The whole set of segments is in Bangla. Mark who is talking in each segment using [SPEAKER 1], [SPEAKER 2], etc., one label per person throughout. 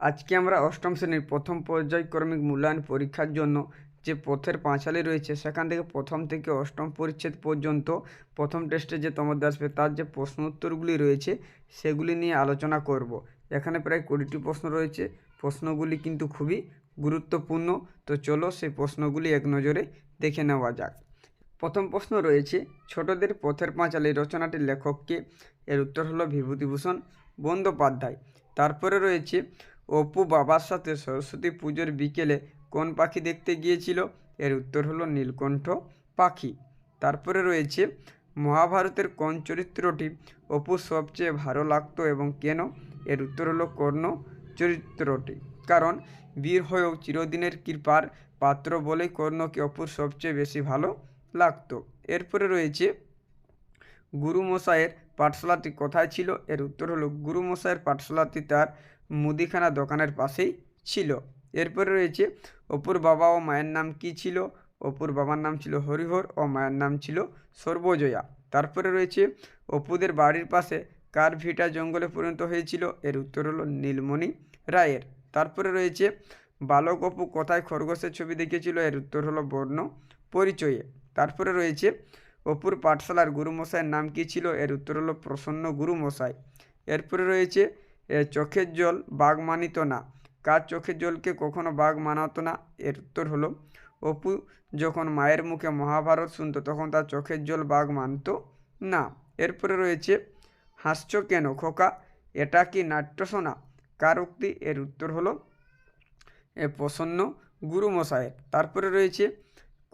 [SPEAKER 1] আজকে আমরা অষ্টম শ্রেণির প্রথম পর্যায়ক্রমিক মূল্যায়ন পরীক্ষার জন্য যে পথের পাঁচালী রয়েছে, সেখান থেকে প্রথম থেকে অষ্টম পরিচ্ছেদ পর্যন্ত প্রথম টেস্টে যে তোমাদের আসবে, তার যে প্রশ্ন উত্তরগুলি রয়েছে, সেগুলি নিয়ে আলোচনা করব। এখানে প্রায় কুড়িটি প্রশ্ন রয়েছে। প্রশ্নগুলি কিন্তু খুবই গুরুত্বপূর্ণ। তো চলো সেই প্রশ্নগুলি এক নজরে দেখে নেওয়া যাক। প্রথম প্রশ্ন রয়েছে, ছোটদের পথের পাঁচালী রচনাটির লেখককে, এর উত্তর হলো বিভূতিভূষণ বন্দ্যোপাধ্যায়। তারপরে রয়েছে অপু বাবার সাথে সরস্বতী পুজোর বিকেলে কোন পাখি দেখতে গিয়েছিল? এর উত্তর হলো নীলকণ্ঠ পাখি। তারপরে রয়েছে, মহাভারতের কোন চরিত্রটি অপুর সবচেয়ে ভালো লাগতো এবং কেন? এর উত্তর হলো কর্ণ চরিত্রটি। কারণ বীর হয়েও চিরদিনের কৃপার পাত্র বলেই কর্ণকে অপুর সবচেয়ে বেশি ভালো লাগতো। এরপরে রয়েছে, গুরুমশাইয়ের পাঠশালাটি কোথায় ছিল? এর উত্তর হলো, গুরুমশাইয়ের পাঠশালাটি তার মুদিখানা দোকানের পাশেই ছিল। এরপরে রয়েছে, অপুর বাবা ও মায়ের নাম কি ছিল? অপুর বাবার নাম ছিল হরিহর ও মায়ের নাম ছিল সর্বজয়া। তারপরে রয়েছে, অপুদের বাড়ির পাশে কার ভিটা জঙ্গলে পরিণত হয়েছিল? এর উত্তর হলো নীলমণি রায়ের। তারপরে রয়েছে, বালক অপু কোথায় খরগোশের ছবি দেখেছিল এর উত্তর হলো বর্ণ পরিচয়ে। তারপরে রয়েছে, অপুর পাঠশালার গুরুমশাইয়ের নাম কী ছিল? এর উত্তর হলো প্রসন্ন গুরুমশাই। এরপরে রয়েছে চোখের জল বাঘ মানিত না। কার চোখের জলকে কখনো বাঘ মানাতো না? এর উত্তর হলো অপু যখন মায়ের মুখে মহাভারত শুনতো তখন তার চোখের জল বাঘ মানতো না। এরপরে রয়েছে হাসছ কেন খোকা? এটা কি নাট্যসোনা কার উক্তি? এর উত্তর হলো এ প্রসন্ন গুরুমশায়ের। তারপরে রয়েছে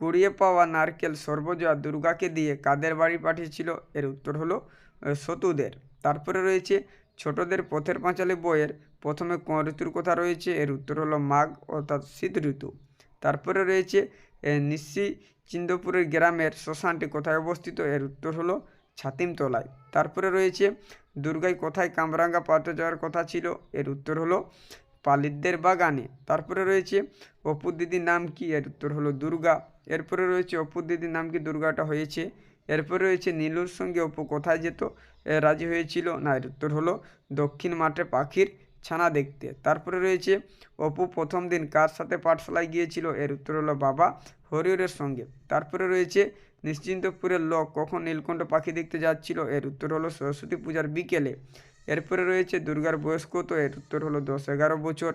[SPEAKER 1] কুড়িয়ে পাওয়া নারকেল সর্বজয়া দুর্গাকে দিয়ে কাদের বাড়ি পাঠিয়েছিল? এর উত্তর হলো এ, সতুদের তারপরে রয়েছে ছোটদের পথের পাঁচালী বইয়ের প্রথমে কোন ঋতুর কথা রয়েছে? এর উত্তর হলো মাঘ অর্থাৎ শীত ঋতু। তারপরে রয়েছে নিশি চিন্দপুরের গ্রামের শ্মশানটি কোথায় অবস্থিত? এর উত্তর হলো ছাতিমতলায়। তারপরে রয়েছে, দুর্গায় কোথায় কামরাঙ্গা পাল্টে যাওয়ার কথা ছিল? এর উত্তর হলো পালিতদের বাগানে। তারপরে রয়েছে অপুর দিদির নাম কি? এর উত্তর হলো দুর্গা। এরপরে রয়েছে অপুর দিদির নাম কি? দুর্গাটা হয়েছে। এরপরে রয়েছে, নীলুর সঙ্গে অপু কোথায় যেত? রাজি হয়েছিল। না, এর উত্তর হলো দক্ষিণ মাঠে পাখির ছানা দেখতে। তারপরে রয়েছে, অপু প্রথম দিন কার সাথে পাঠশালায় গিয়েছিল? এর উত্তর হলো বাবা হরিহরের সঙ্গে। তারপরে রয়েছে, নিশ্চিন্তপুরের লোক কখন নীলকণ্ঠ পাখি দেখতে যাচ্ছিল? এর উত্তর হলো সরস্বতী পূজার বিকেলে। এরপরে রয়েছে, দুর্গার বয়স কত? এর উত্তর হলো দশ এগারো বছর।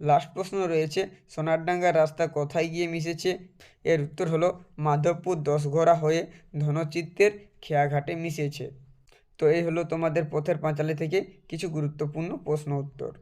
[SPEAKER 1] লাস্ট প্রশ্ন রয়েছে, সোনারডাঙ্গার রাস্তা কোথায় গিয়ে মিশেছে? এর উত্তর হলো মাধবপুর দশঘরা হয়ে ধনচিত্তের খেয়াঘাটে মিশেছে। তো এই হলো তোমাদের পথের পাঁচালী থেকে কিছু গুরুত্বপূর্ণ প্রশ্ন উত্তর।